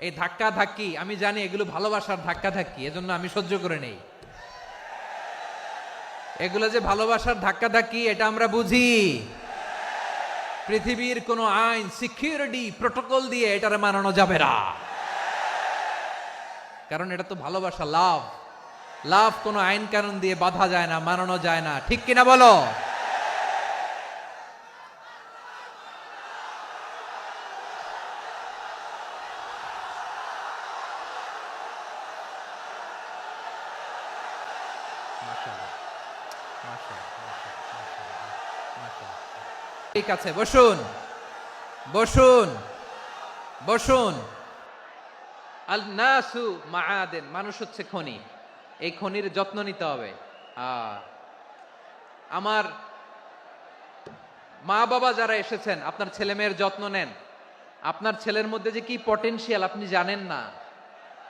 এই ধাক্কা ধাক্কি আমি জানি এগুলো ভালোবাসার ধাক্কা ধাক্কি এজন্য আমি সহ্য করে নেই। এগুলো যে ভালোবাসার ধাক্কা ধাক্কি এটা আমরা বুঝি। পৃথিবীর কোনো আইন, সিকিউরিটি প্রোটোকল দিয়ে এটারে মানানো যাবে না। কারণ এটা তো ভালোবাসা, লাভ। লাভ কোনো আইন কানুন দিয়ে বাধা যায় না, মানানো যায় না। ঠিক কিনা বলো? ঠিক আছে, বসুন বসুন বসুন। আল নাসু মাআদেন, মানুষ হচ্ছে খনি। এই খনির যত্ন নিতে হবে। আমার মা বাবা যারা এসেছেন, আপনার ছেলে মেয়ের যত্ন নেন। আপনার ছেলের মধ্যে যে কি পটেনশিয়াল আপনি জানেন না।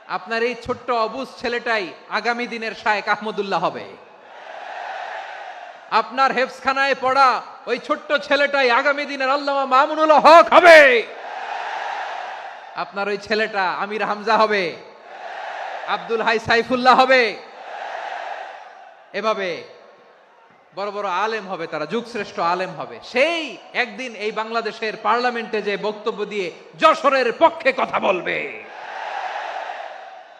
আপনার এই ছোট্ট অবুজ ছেলেটাই আগামী দিনের শায়েক আহমদুল্লাহ হবে। আপনার হেফসখানায় পড়া ওই ছোট্ট ছেলেটাই আগামী দিনের আল্লামা মামুনুল হক হবে। আপনার ওই ছেলেটা আমির হামজা হবে। আব্দুল হাই সাইফুল্লাহ হবে। এভাবে বড় বড় আলেম হবে, তারা যুগশ্রেষ্ঠ আলেম হবে। সেই একদিন এই বাংলাদেশের পার্লামেন্টে যে বক্তব্য দিয়ে যশোরের পক্ষে কথা বলবে।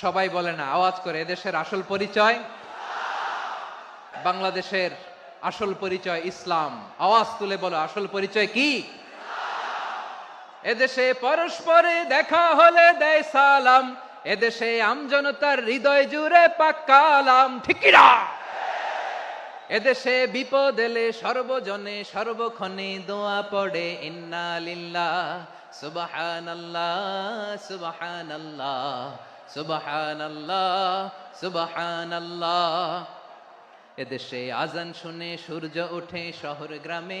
সবাই বলে না, আওয়াজ করে, এদেশের আসল পরিচয়? বাংলাদেশের আসল পরিচয় ইসলাম। আওয়াজ তুলে বলো, আসল পরিচয় কি? এদেশে পরস্পরে দেখা হলে দেয় সালাম, এদেশে আমজনতার হৃদয় জুড়ে পাক্কালাম ঠিকিরা এদেশে বিপদ এলে সর্বজনে সর্বক্ষণে দোয়া পড়ে, ইন্না লিল্লাহ সুবহানাল্লাহ সুবহানাল্লাহ। এদেশে আজান শুনে সূর্য ওঠে শহর গ্রামে।